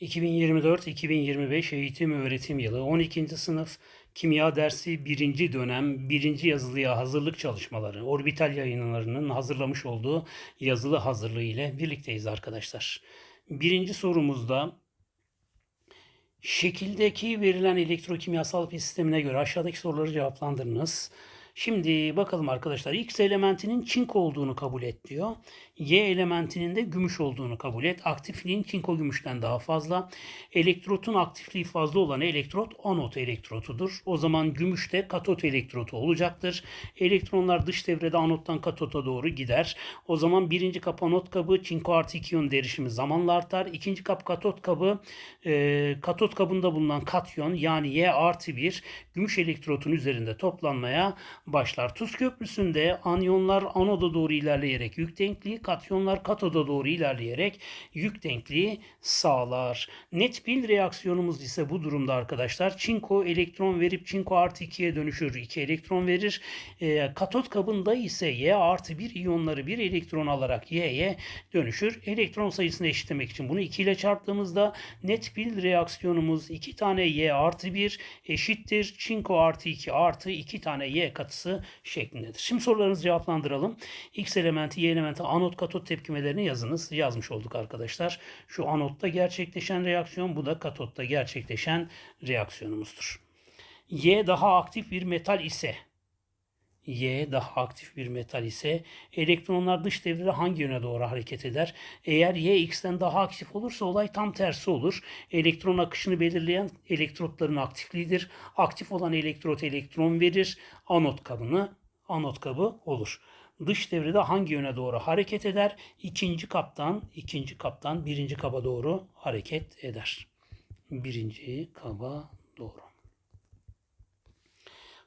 2024-2025 eğitim öğretim yılı 12. sınıf kimya dersi 1. dönem 1. yazılıya hazırlık çalışmaları orbital yayınlarının hazırlamış olduğu yazılı hazırlığı ile birlikteyiz arkadaşlar. Birinci sorumuzda şekildeki verilen elektrokimyasal sistemine göre aşağıdaki soruları cevaplandırınız. Şimdi bakalım arkadaşlar X elementinin çinko olduğunu kabul et diyor. Y elementinin de gümüş olduğunu kabul et. Aktifliğin çinko gümüşten daha fazla. Elektrotun aktifliği fazla olan elektrot anot elektrotudur. O zaman gümüş de katot elektrotu olacaktır. Elektronlar dış devrede anottan katota doğru gider. O zaman birinci kap anot kabı çinko artı 2 iyon derişimi zamanla artar. İkinci kap katot kabı e, katot kabında bulunan katyon yani Y artı 1 gümüş elektrotun üzerinde toplanmaya başlar. Tuz köprüsünde anyonlar anoda doğru ilerleyerek yük denkliği, katyonlar katoda doğru ilerleyerek yük denkliği sağlar. Net pil reaksiyonumuz ise bu durumda arkadaşlar. Çinko elektron verip çinko artı 2'ye dönüşür. 2 elektron verir. E, katot kabında ise Y artı 1 iyonları bir elektron alarak Y'ye dönüşür. Elektron sayısını eşitlemek için bunu 2 ile çarptığımızda net pil reaksiyonumuz 2 tane Y artı 1 eşittir. Çinko artı 2 artı 2 tane Y katısı şeklindedir. Şimdi sorularınızı cevaplandıralım. X elementi, Y elementi, anot katot tepkimelerini yazınız. Yazmış olduk arkadaşlar. Şu anotta gerçekleşen reaksiyon, bu da katotta gerçekleşen reaksiyonumuzdur. Y daha aktif bir metal ise Y daha aktif bir metal ise elektronlar dış devrede hangi yöne doğru hareket eder? Eğer Y X'ten daha aktif olursa olay tam tersi olur. Elektron akışını belirleyen elektrotların aktifliğidir. Aktif olan elektrot elektron verir. Anot kabını anot kabı olur. Dış devrede hangi yöne doğru hareket eder? İkinci kaptan, ikinci kaptan birinci kaba doğru hareket eder. Birinci kaba doğru.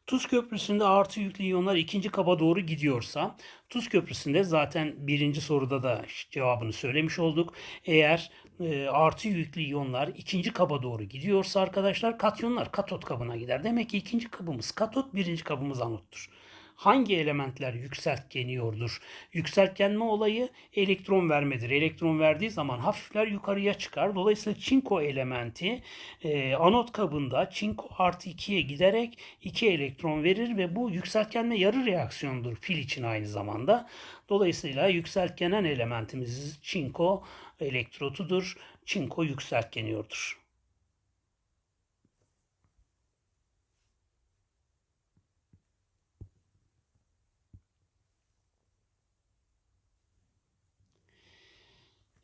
Tuz köprüsünde artı yüklü iyonlar ikinci kaba doğru gidiyorsa Tuz köprüsünde zaten birinci soruda da cevabını söylemiş olduk. Eğer e, artı yüklü iyonlar ikinci kaba doğru gidiyorsa arkadaşlar katyonlar katot kabına gider. Demek ki ikinci kabımız katot birinci kabımız anottur hangi elementler yükseltkeniyordur? Yükseltgenme olayı elektron vermedir. Elektron verdiği zaman hafifler yukarıya çıkar. Dolayısıyla çinko elementi e, anot kabında çinko artı 2'ye giderek 2 elektron verir ve bu yükseltgenme yarı reaksiyondur pil için aynı zamanda. Dolayısıyla yükseltkenen elementimiz çinko elektrotudur. Çinko yükseltkeniyordur.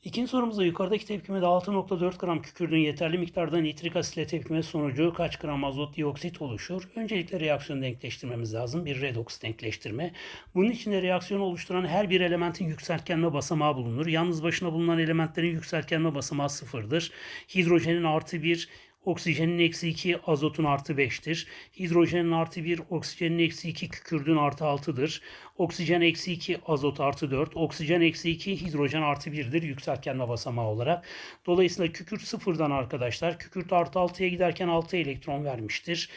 İkinci sorumuzda yukarıdaki tepkimede 6.4 gram kükürdün yeterli miktarda nitrik asitle tepkime sonucu kaç gram azot dioksit oluşur? Öncelikle reaksiyonu denkleştirmemiz lazım. Bir redoks denkleştirme. Bunun için de reaksiyonu oluşturan her bir elementin yükseltgenme basamağı bulunur. Yalnız başına bulunan elementlerin yükseltgenme basamağı sıfırdır. Hidrojenin artı bir, Oksijenin eksi 2, azotun artı 5'tir. Hidrojenin artı 1, oksijenin eksi 2, kükürdün artı 6'dır. Oksijen eksi 2, azot artı 4. Oksijen eksi 2, hidrojen artı 1'dir yükseltgenme basamağı olarak. Dolayısıyla kükürt sıfırdan arkadaşlar. Kükürt artı 6'ya giderken 6 elektron vermiştir.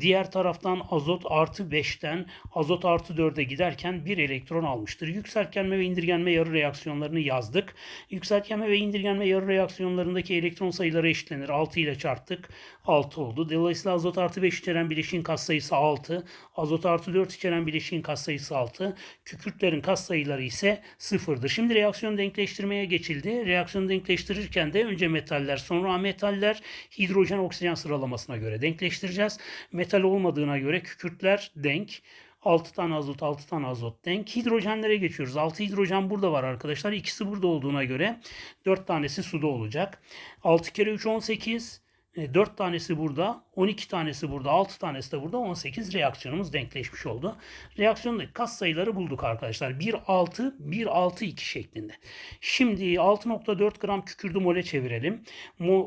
Diğer taraftan azot artı 5'ten azot artı 4'e giderken 1 elektron almıştır. Yükseltgenme ve indirgenme yarı reaksiyonlarını yazdık. Yükseltgenme ve indirgenme yarı reaksiyonlarındaki elektron sayıları eşitlenir. 6 ile çarptık. 6 oldu. Dolayısıyla azot artı 5 içeren bileşiğin katsayısı 6. Azot artı 4 içeren bileşiğin katsayısı 6 6. Kükürtlerin katsayıları ise sıfırdır. Şimdi reaksiyon denkleştirmeye geçildi. Reaksiyonu denkleştirirken de önce metaller sonra ametaller hidrojen oksijen sıralamasına göre denkleştireceğiz. Metal olmadığına göre kükürtler denk. 6 tane azot, 6 tane azot denk. Hidrojenlere geçiyoruz. 6 hidrojen burada var arkadaşlar. İkisi burada olduğuna göre 4 tanesi suda olacak. 6 kere 3 18. 4 e, tanesi burada, 12 tanesi burada, 6 tanesi de burada, 18 reaksiyonumuz denkleşmiş oldu. Reaksiyondaki kas sayıları bulduk arkadaşlar. 1, 6, 1, 6, 2 şeklinde. Şimdi 6.4 gram kükürdü mole çevirelim.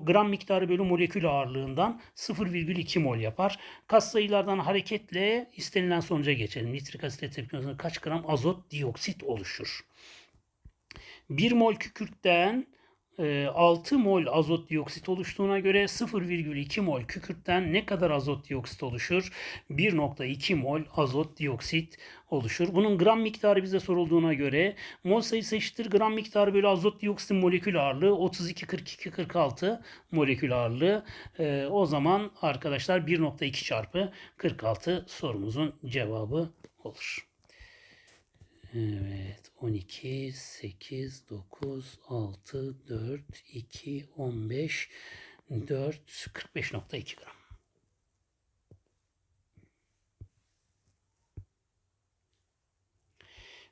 Gram miktarı bölü molekül ağırlığından 0,2 mol yapar. Kas sayılardan hareketle istenilen sonuca geçelim. Nitrik asit tepkimesinde kaç gram azot dioksit oluşur? 1 mol kükürtten 6 mol azot dioksit oluştuğuna göre 0,2 mol kükürtten ne kadar azot dioksit oluşur? 1,2 mol azot dioksit oluşur. Bunun gram miktarı bize sorulduğuna göre mol sayısı eşittir gram miktarı bölü azot dioksitin molekül ağırlığı 32 42 46 molekül ağırlığı. E, o zaman arkadaşlar 1,2 çarpı 46 sorumuzun cevabı olur. Evet 12 8 9 6 4 2 15 4 45.2 gram.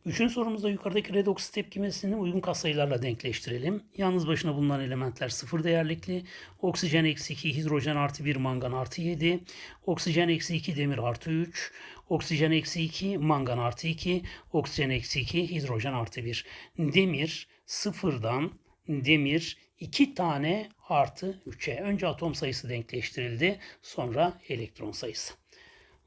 Üçüncü sorumuzda yukarıdaki redoks tepkimesini uygun katsayılarla denkleştirelim. Yalnız başına bulunan elementler sıfır değerlikli. Oksijen eksi 2, hidrojen artı 1, mangan artı 7. Oksijen eksi 2, demir artı 3. Oksijen eksi 2, mangan artı 2. Oksijen eksi 2, hidrojen artı 1. Demir sıfırdan demir 2 tane artı 3'e. Önce atom sayısı denkleştirildi. Sonra elektron sayısı.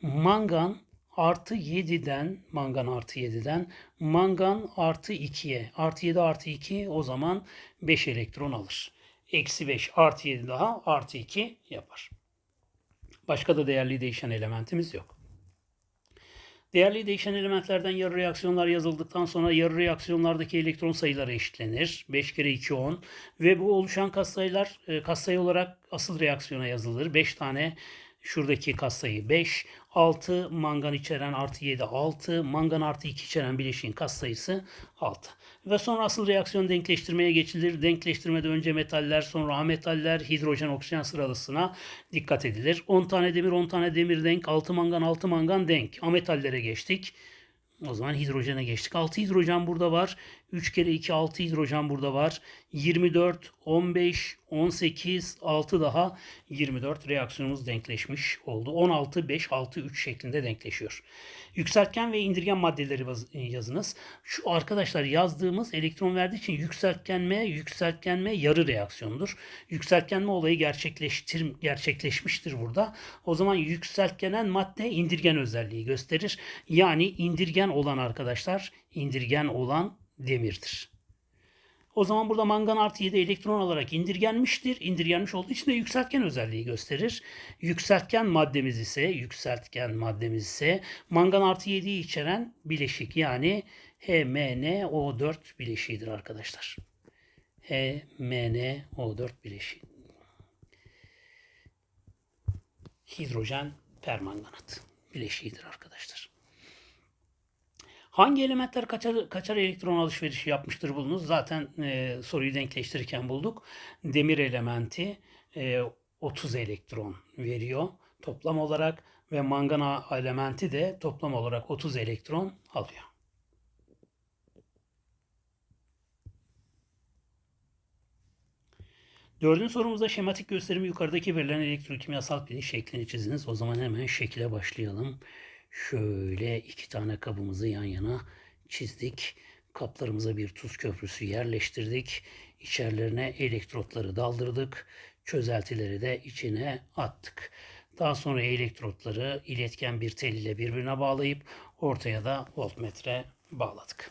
Mangan artı 7'den mangan artı 7'den mangan artı 2'ye artı 7 artı 2 o zaman 5 elektron alır. Eksi 5 artı 7 daha artı 2 yapar. Başka da değerli değişen elementimiz yok. Değerli değişen elementlerden yarı reaksiyonlar yazıldıktan sonra yarı reaksiyonlardaki elektron sayıları eşitlenir. 5 kere 2 10 ve bu oluşan katsayılar e, katsayı olarak asıl reaksiyona yazılır. 5 tane şuradaki katsayı 5, 6 mangan içeren artı 7 6, mangan artı 2 içeren bileşiğin katsayısı 6. Ve sonra asıl reaksiyon denkleştirmeye geçilir. Denkleştirmede önce metaller sonra ametaller hidrojen oksijen sıralısına dikkat edilir. 10 tane demir 10 tane demir denk 6 mangan 6 mangan denk. Ametallere geçtik. O zaman hidrojene geçtik. 6 hidrojen burada var. 3 kere 2 6 hidrojen burada var. 24, 15, 18, 6 daha 24 reaksiyonumuz denkleşmiş oldu. 16, 5, 6, 3 şeklinde denkleşiyor. Yükseltgen ve indirgen maddeleri yazınız. Şu arkadaşlar yazdığımız elektron verdiği için yükseltgenme, yükseltgenme yarı reaksiyondur. Yükseltgenme olayı gerçekleştir, gerçekleşmiştir burada. O zaman yükseltgenen madde indirgen özelliği gösterir. Yani indirgen olan arkadaşlar, indirgen olan demirdir. O zaman burada mangan artı 7 elektron olarak indirgenmiştir. İndirgenmiş olduğu için de yükseltgen özelliği gösterir. Yükseltgen maddemiz ise yükseltgen maddemiz ise mangan artı 7'yi içeren bileşik yani HMnO4 bileşiğidir arkadaşlar. HMnO4 bileşiği. Hidrojen permanganat bileşiğidir arkadaşlar. Hangi elementler kaçar, kaçar elektron alışverişi yapmıştır bulunuz? Zaten e, soruyu denkleştirirken bulduk. Demir elementi e, 30 elektron veriyor toplam olarak ve mangan elementi de toplam olarak 30 elektron alıyor. Dördüncü sorumuzda şematik gösterimi yukarıdaki verilen elektrokimyasal pilin şeklini çiziniz. O zaman hemen şekile başlayalım. Şöyle iki tane kabımızı yan yana çizdik. Kaplarımıza bir tuz köprüsü yerleştirdik. İçerilerine elektrotları daldırdık. Çözeltileri de içine attık. Daha sonra elektrotları iletken bir tel ile birbirine bağlayıp ortaya da voltmetre bağladık.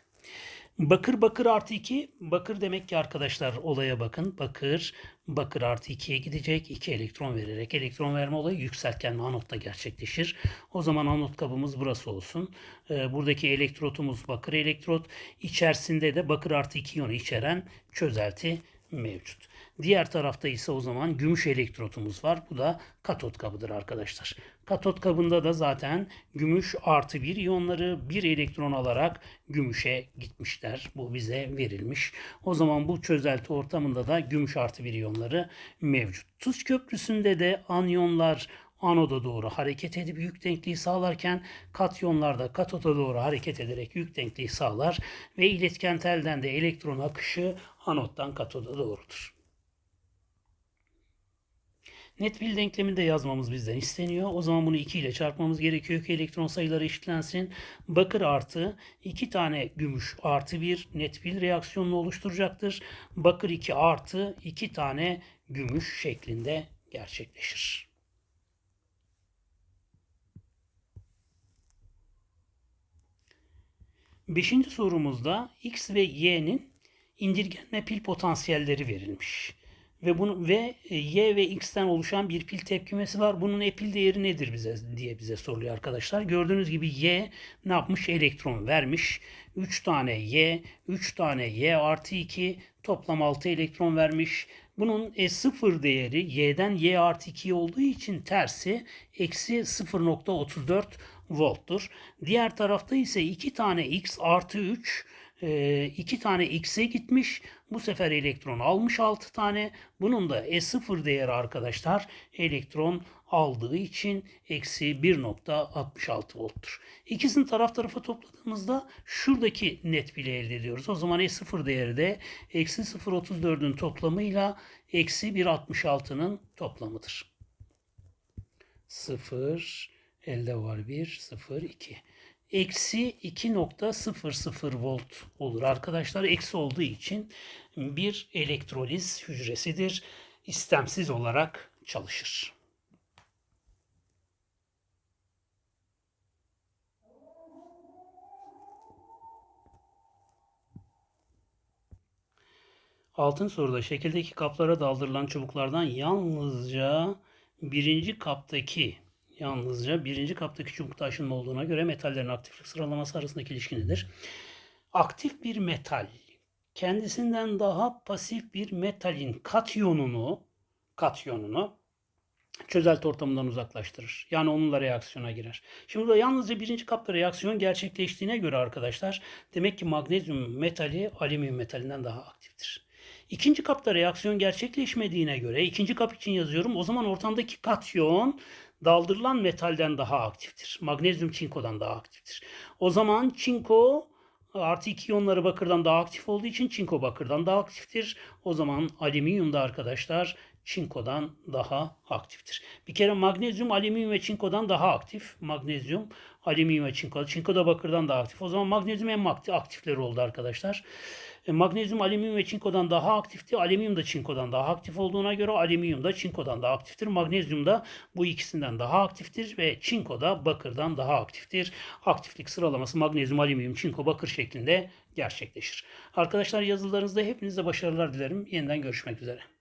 Bakır bakır artı 2. Bakır demek ki arkadaşlar olaya bakın. Bakır bakır artı 2'ye gidecek. 2 elektron vererek elektron verme olayı yükseltgenme anotta gerçekleşir. O zaman anot kabımız burası olsun. Ee, buradaki elektrotumuz bakır elektrot. İçerisinde de bakır artı 2 iyonu içeren çözelti mevcut. Diğer tarafta ise o zaman gümüş elektrotumuz var. Bu da katot kabıdır arkadaşlar. Katot kabında da zaten gümüş artı bir iyonları bir elektron alarak gümüşe gitmişler. Bu bize verilmiş. O zaman bu çözelti ortamında da gümüş artı bir iyonları mevcut. Tuz köprüsünde de anyonlar anoda doğru hareket edip yük denkliği sağlarken katyonlar da katoda doğru hareket ederek yük denkliği sağlar ve iletken telden de elektron akışı anottan katoda doğrudur. Net pil denklemini de yazmamız bizden isteniyor. O zaman bunu 2 ile çarpmamız gerekiyor ki elektron sayıları eşitlensin. Bakır artı 2 tane gümüş artı 1 net pil reaksiyonunu oluşturacaktır. Bakır 2 artı 2 tane gümüş şeklinde gerçekleşir. Beşinci sorumuzda X ve Y'nin indirgenme pil potansiyelleri verilmiş. Ve bunu ve e, y ve x'ten oluşan bir pil tepkimesi var. Bunun e pil değeri nedir bize diye bize soruluyor arkadaşlar. Gördüğünüz gibi y ne yapmış? Elektron vermiş. 3 tane y, 3 tane y artı 2 toplam 6 elektron vermiş. Bunun E0 değeri y'den y artı 2 olduğu için tersi eksi 0.34 volttur. Diğer tarafta ise 2 tane x artı 3 e, iki tane x'e gitmiş. Bu sefer elektron almış 6 tane. Bunun da E0 değeri arkadaşlar elektron aldığı için eksi 1.66 volttur. İkisini taraf tarafa topladığımızda şuradaki net bile elde ediyoruz. O zaman E0 değeri de eksi 0.34'ün toplamıyla eksi 1.66'nın toplamıdır. 0 elde var 1 0 2 eksi 2.00 volt olur arkadaşlar. Eksi olduğu için bir elektroliz hücresidir. İstemsiz olarak çalışır. Altın soruda şekildeki kaplara daldırılan çubuklardan yalnızca birinci kaptaki yalnızca birinci kaptaki çubukta aşınma olduğuna göre metallerin aktiflik sıralaması arasındaki ilişki nedir? Aktif bir metal kendisinden daha pasif bir metalin katyonunu katyonunu çözelti ortamından uzaklaştırır. Yani onunla reaksiyona girer. Şimdi burada yalnızca birinci kapta reaksiyon gerçekleştiğine göre arkadaşlar demek ki magnezyum metali alüminyum metalinden daha aktiftir. İkinci kapta reaksiyon gerçekleşmediğine göre ikinci kap için yazıyorum. O zaman ortamdaki katyon daldırılan metalden daha aktiftir. Magnezyum çinkodan daha aktiftir. O zaman çinko artı iki iyonları bakırdan daha aktif olduğu için çinko bakırdan daha aktiftir. O zaman alüminyum da arkadaşlar çinkodan daha aktiftir. Bir kere magnezyum alüminyum ve çinkodan daha aktif. Magnezyum alüminyum ve çinko. Çinko da bakırdan daha aktif. O zaman magnezyum en aktifleri oldu arkadaşlar. E, magnezyum alüminyum ve çinkodan daha aktifti. Alüminyum da çinkodan daha aktif olduğuna göre alüminyum da çinkodan daha aktiftir. Magnezyum da bu ikisinden daha aktiftir ve çinko da bakırdan daha aktiftir. Aktiflik sıralaması magnezyum, alüminyum, çinko, bakır şeklinde gerçekleşir. Arkadaşlar yazılarınızda hepinize başarılar dilerim. Yeniden görüşmek üzere.